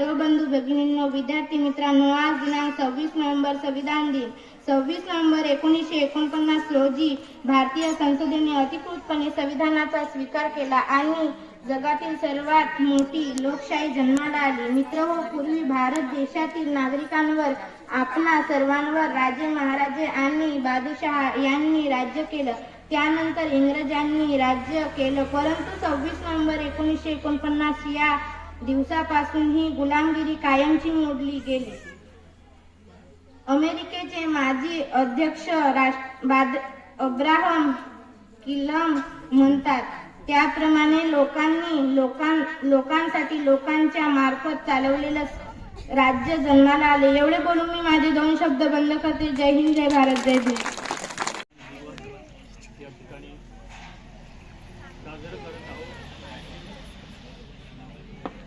सर्व बंधू भगिनींनो विद्यार्थी मित्रांनो आज दिनांक सव्वीस नोव्हेंबर संविधान दिन. सव्वीस नोव्हेंबर एकोणीसशे एकोणपन्नास रोजी भारतीय संसदेने अधिकृतपणे संविधानाचा स्वीकार केला आणि जगातील सर्वात मोठी लोकशाही जन्माला आली. मित्र हो पूर्वी भारत देशातील नागरिकांवर आपणा सर्वांवर राजे महाराजे आणि बादशहा यांनी राज्य केलं. त्यानंतर इंग्रजांनी राज्य केलं. परंतु सव्वीस नोव्हेंबर एकोणीसशे एकोणपन्नास या दिवसापासून ही गुलामगिरी कायमची मोडली गेली. अमेरिकेचे माजी अध्यक्ष बाद अब्राहम किलम म्हणतात त्याप्रमाणे लोकांनी लोकां लोकांसाठी लोकांच्या मार्फत चालवलेलं राज्य जन्माला आले. एवढे बोलून मी माझे दोन शब्द बंद करते. जय हिंद जय भारत जय भीम या ठिकाणी साजरं करत आहोत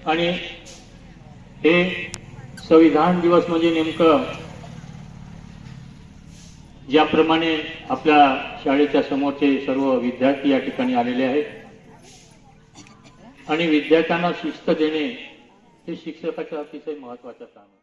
आणि हे संविधान दिवस म्हणजे नेमकं ज्याप्रमाणे आपल्या शाळेच्या समोरचे सर्व विद्यार्थी या ठिकाणी आलेले आहेत. आणि विद्यार्थ्यांना शिस्त देणे हे शिक्षकाचं अतिशय महत्वाचं काम आहे.